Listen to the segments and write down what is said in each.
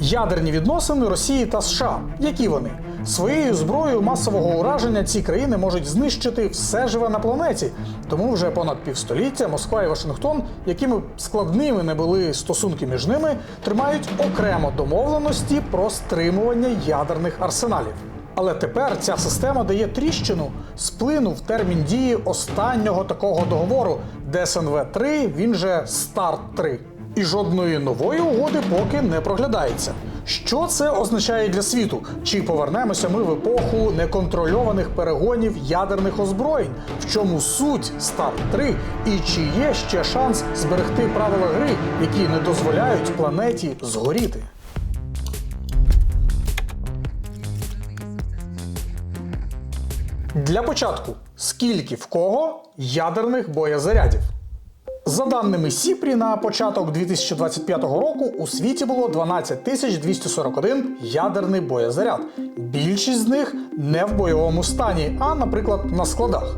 Ядерні відносини Росії та США. Які вони? Своєю зброєю масового ураження ці країни можуть знищити все живе на планеті. Тому вже понад півстоліття Москва і Вашингтон, якими б складними не були стосунки між ними, тримають окремо домовленості про стримування ядерних арсеналів. Але тепер ця система дає тріщину, сплинув термін дії останнього такого договору ДСНВ 3 він же Старт 3 І жодної нової угоди поки не проглядається. Що це означає для світу? Чи повернемося ми в епоху неконтрольованих перегонів ядерних озброєнь? В чому суть Старт 3 І чи є ще шанс зберегти правила гри, які не дозволяють планеті згоріти? Для початку, скільки в кого ядерних боєзарядів? За даними Сіпрі, на початок 2025 року у світі було 12 241 ядерний боєзаряд. Більшість з них не в бойовому стані, а, наприклад, на складах.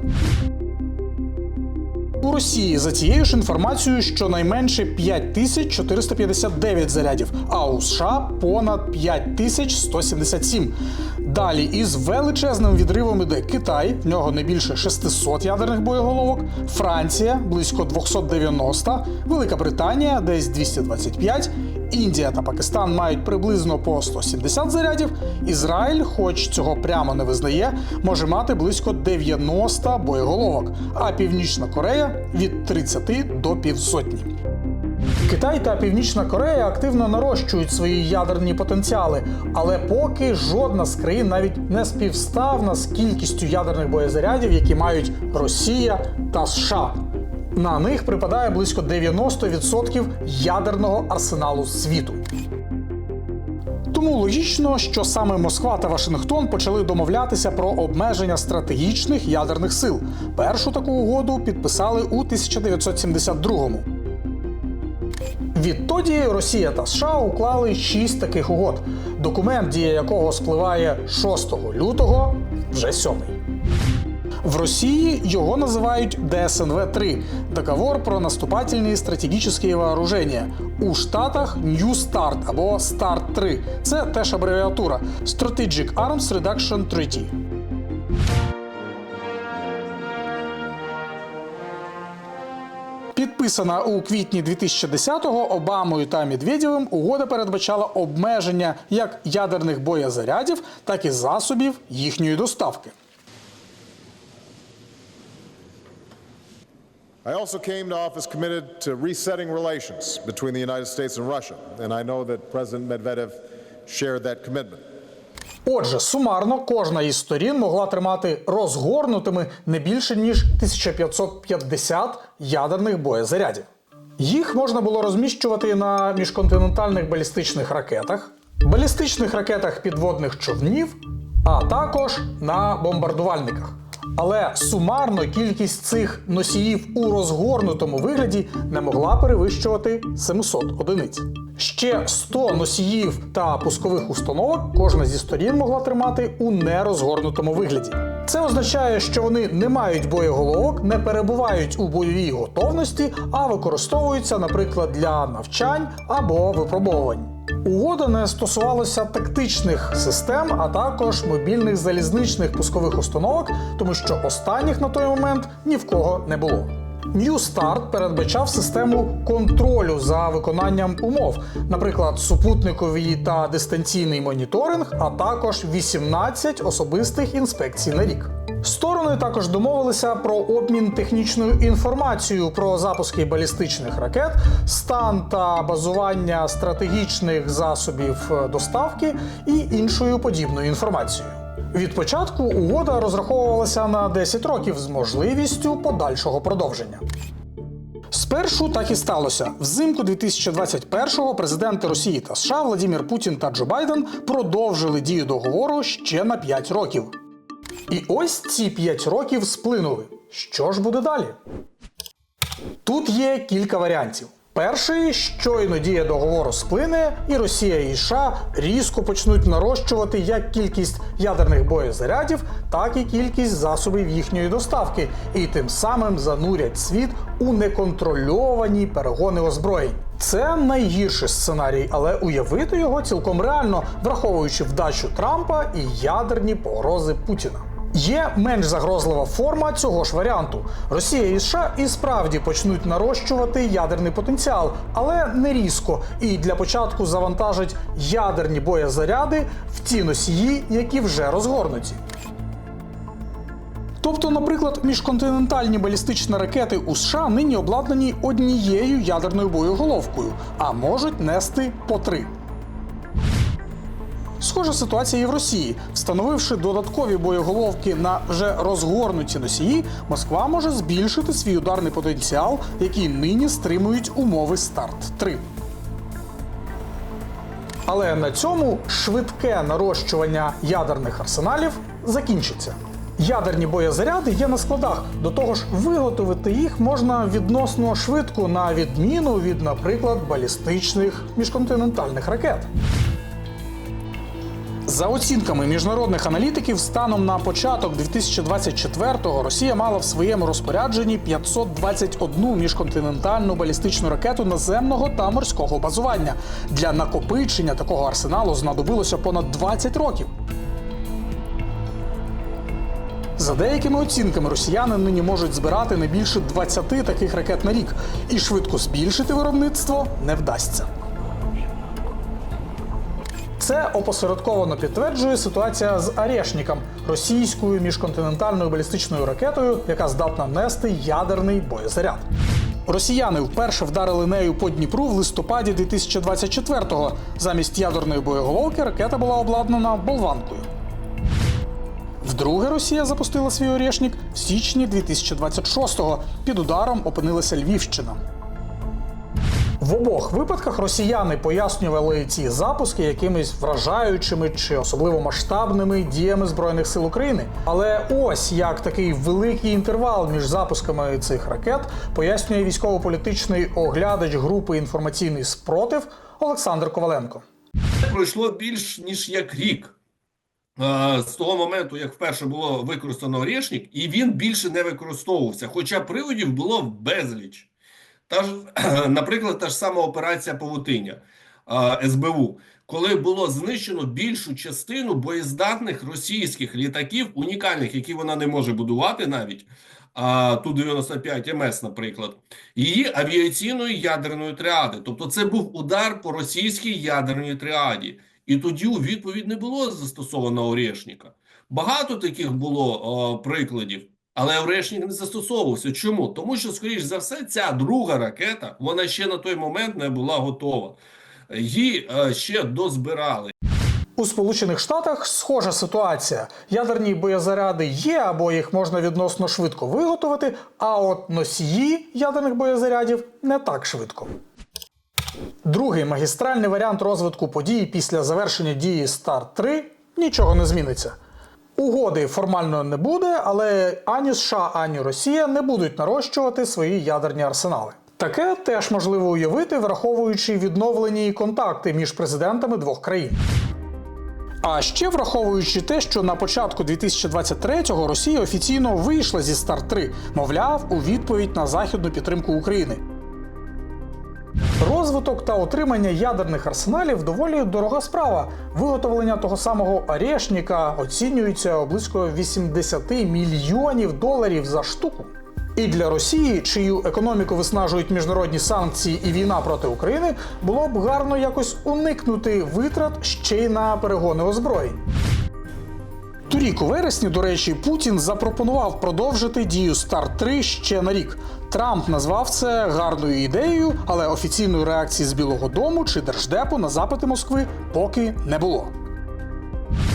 У Росії за цією ж інформацією щонайменше 5459 зарядів, а у США понад 5177. Далі із величезним відривом іде Китай, в нього не більше 600 ядерних боєголовок, Франція близько 290, Велика Британія десь 225, Індія та Пакистан мають приблизно по 170 зарядів. Ізраїль, хоч цього прямо не визнає, може мати близько 90 боєголовок, а Північна Корея від 30 до півсотні. Китай та Північна Корея активно нарощують свої ядерні потенціали, але поки жодна з країн навіть не співставна з кількістю ядерних боєзарядів, які мають Росія та США. На них припадає близько 90% ядерного арсеналу світу. Тому логічно, що саме Москва та Вашингтон почали домовлятися про обмеження стратегічних ядерних сил. Першу таку угоду підписали у 1972-му. Відтоді Росія та США уклали шість таких угод, документ, дія якого спливає 6 лютого, вже сьомий. В Росії його називають ДСНВ-3 – договор про наступательні стратегічні вооруження. У Штатах New START або START-3. Це теж абревіатура Strategic Arms Reduction Treaty. Підписана у квітні 2010-го Обамою та Медведєвим, угода передбачала обмеження як ядерних боєзарядів, так і засобів їхньої доставки. I also came to office committed to resetting relations between the United States and Russia, and I know that President Medvedev shared that commitment. Отже, сумарно кожна із сторін могла тримати розгорнутими не більше ніж 1550 ядерних боєзарядів. Їх можна було розміщувати на міжконтинентальних балістичних ракетах, балістичних ракетах підводних човнів, а також на бомбардувальниках. Але сумарно кількість цих носіїв у розгорнутому вигляді не могла перевищувати 700 одиниць. Ще 100 носіїв та пускових установок кожна зі сторін могла тримати у нерозгорнутому вигляді. Це означає, що вони не мають боєголовок, не перебувають у бойовій готовності, а використовуються, наприклад, для навчань або випробовувань. Угода не стосувалася тактичних систем, а також мобільних залізничних пускових установок, тому що останніх на той момент ні в кого не було. New START передбачав систему контролю за виконанням умов, наприклад, супутниковий та дистанційний моніторинг, а також 18 особистих інспекцій на рік. Сторони також домовилися про обмін технічною інформацією про запуски балістичних ракет, стан та базування стратегічних засобів е, доставки і іншою подібною інформацією. Від початку угода розраховувалася на 10 років з можливістю подальшого продовження. Спершу так і сталося. Взимку 2021-го президенти Росії та США Владимир Путін та Джо Байден продовжили дію договору ще на 5 років. І ось ці 5 років сплинули. Що ж буде далі? Тут є кілька варіантів. Перший щойно дія договору сплине, і Росія і США різко почнуть нарощувати як кількість ядерних боєзарядів, так і кількість засобів їхньої доставки, і тим самим занурять світ у неконтрольовані перегони озброєнь. Це найгірший сценарій, але уявити його цілком реально, враховуючи вдачу Трампа і ядерні погрози Путіна. Є менш загрозлива форма цього ж варіанту. Росія і США і справді почнуть нарощувати ядерний потенціал, але не різко. І для початку завантажать ядерні боєзаряди в ті носії, які вже розгорнуті. Тобто, наприклад, міжконтинентальні балістичні ракети у США нині обладнані однією ядерною боєголовкою, а можуть нести по три. Схожа ситуація і в Росії. Встановивши додаткові боєголовки на вже розгорнуті носії, Москва може збільшити свій ударний потенціал, який нині стримують умови старт 3 Але на цьому швидке нарощування ядерних арсеналів закінчиться. Ядерні боєзаряди є на складах. До того ж, виготовити їх можна відносно швидко, на відміну від, наприклад, балістичних міжконтинентальних ракет. За оцінками міжнародних аналітиків, станом на початок 2024-го Росія мала в своєму розпорядженні 521 міжконтинентальну балістичну ракету наземного та морського базування. Для накопичення такого арсеналу знадобилося понад 20 років. За деякими оцінками, росіяни нині можуть збирати не більше 20 таких ракет на рік, і швидко збільшити виробництво не вдасться. Це опосередковано підтверджує ситуація з Арешніком, російською міжконтинентальною балістичною ракетою, яка здатна нести ядерний боєзаряд. Росіяни вперше вдарили нею по Дніпру в листопаді 2024-го. Замість ядерної боєголовки ракета була обладнана болванкою. Вдруге Росія запустила свій Орешник в січні 2026-го. Під ударом опинилася Львівщина. В обох випадках росіяни пояснювали ці запуски якимись вражаючими чи особливо масштабними діями збройних сил України. Але ось як такий великий інтервал між запусками цих ракет пояснює військово-політичний оглядач групи інформаційний спротив Олександр Коваленко. пройшло більш ніж як рік з того моменту, як вперше було використано Орешник, і він більше не використовувався. Хоча приводів було безліч. Та ж, наприклад, та ж сама операція Павутиння е, СБУ, коли було знищено більшу частину боєздатних російських літаків, унікальних, які вона не може будувати навіть. А Ту-95 МС, наприклад, її авіаційної ядерної тріади. Тобто, це був удар по російській ядерній тріаді. І тоді у відповідь не було застосовано Орешника. Багато таких було о, прикладів, але Орешник не застосовувався. Чому? Тому що, скоріш за все, ця друга ракета вона ще на той момент не була готова. Її е, ще дозбирали. У Сполучених Штатах схожа ситуація. Ядерні боєзаряди є, або їх можна відносно швидко виготовити, а от носії ядерних боєзарядів не так швидко. Другий магістральний варіант розвитку подій після завершення дії Старт 3 нічого не зміниться. Угоди формально не буде, але ані США, ані Росія не будуть нарощувати свої ядерні арсенали. Таке теж можливо уявити, враховуючи відновлені контакти між президентами двох країн. А ще враховуючи те, що на початку 2023-го Росія офіційно вийшла зі Старт 3, мовляв, у відповідь на західну підтримку України. Розвиток та отримання ядерних арсеналів доволі дорога справа. Виготовлення того самого Орешника оцінюється близько 80 мільйонів доларів за штуку. І для Росії, чию економіку виснажують міжнародні санкції і війна проти України, було б гарно якось уникнути витрат ще й на перегони озброєнь. Торік у вересні, до речі, Путін запропонував продовжити дію Старт 3 ще на рік. Трамп назвав це гарною ідеєю, але офіційної реакції з Білого Дому чи Держдепу на запити Москви поки не було.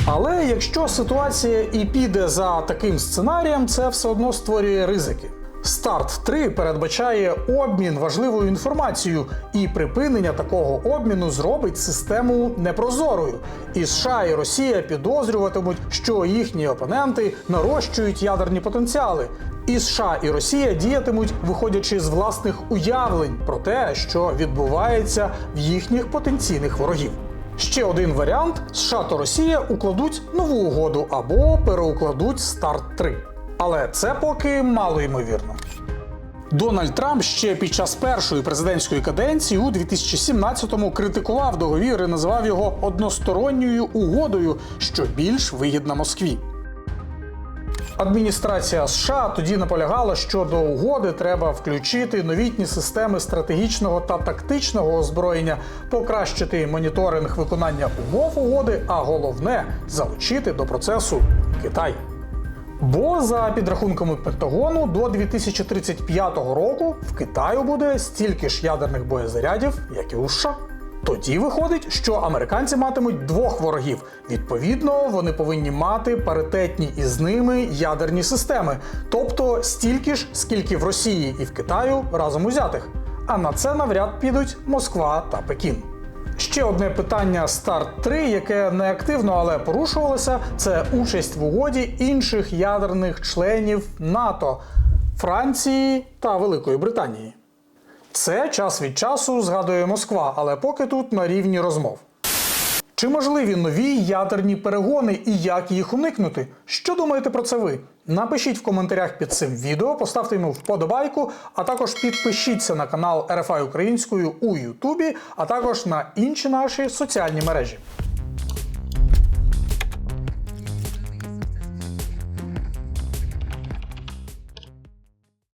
Але якщо ситуація і піде за таким сценарієм, це все одно створює ризики. Старт 3 передбачає обмін важливою інформацією, і припинення такого обміну зробить систему непрозорою. І США і Росія підозрюватимуть, що їхні опоненти нарощують ядерні потенціали. І США і Росія діятимуть, виходячи з власних уявлень про те, що відбувається в їхніх потенційних ворогів. Ще один варіант: США та Росія укладуть нову угоду або переукладуть старт 3 Але це поки мало ймовірно. Дональд Трамп ще під час першої президентської каденції у 2017-му критикував договір і називав його односторонньою угодою, що більш вигідна Москві. Адміністрація США тоді наполягала, що до угоди треба включити новітні системи стратегічного та тактичного озброєння, покращити моніторинг виконання умов угоди, а головне залучити до процесу Китай. Бо за підрахунками Пентагону до 2035 року в Китаю буде стільки ж ядерних боєзарядів, як і у США. Тоді виходить, що американці матимуть двох ворогів. Відповідно, вони повинні мати паритетні із ними ядерні системи, тобто стільки ж, скільки в Росії і в Китаю разом узятих. А на це навряд підуть Москва та Пекін. Ще одне питання старт 3 яке не активно, але порушувалося, це участь в угоді інших ядерних членів НАТО Франції та Великої Британії. Це час від часу згадує Москва, але поки тут на рівні розмов. Чи можливі нові ядерні перегони і як їх уникнути? Що думаєте про це ви? Напишіть в коментарях під цим відео, поставте йому вподобайку, а також підпишіться на канал RFI Українською у Ютубі, а також на інші наші соціальні мережі.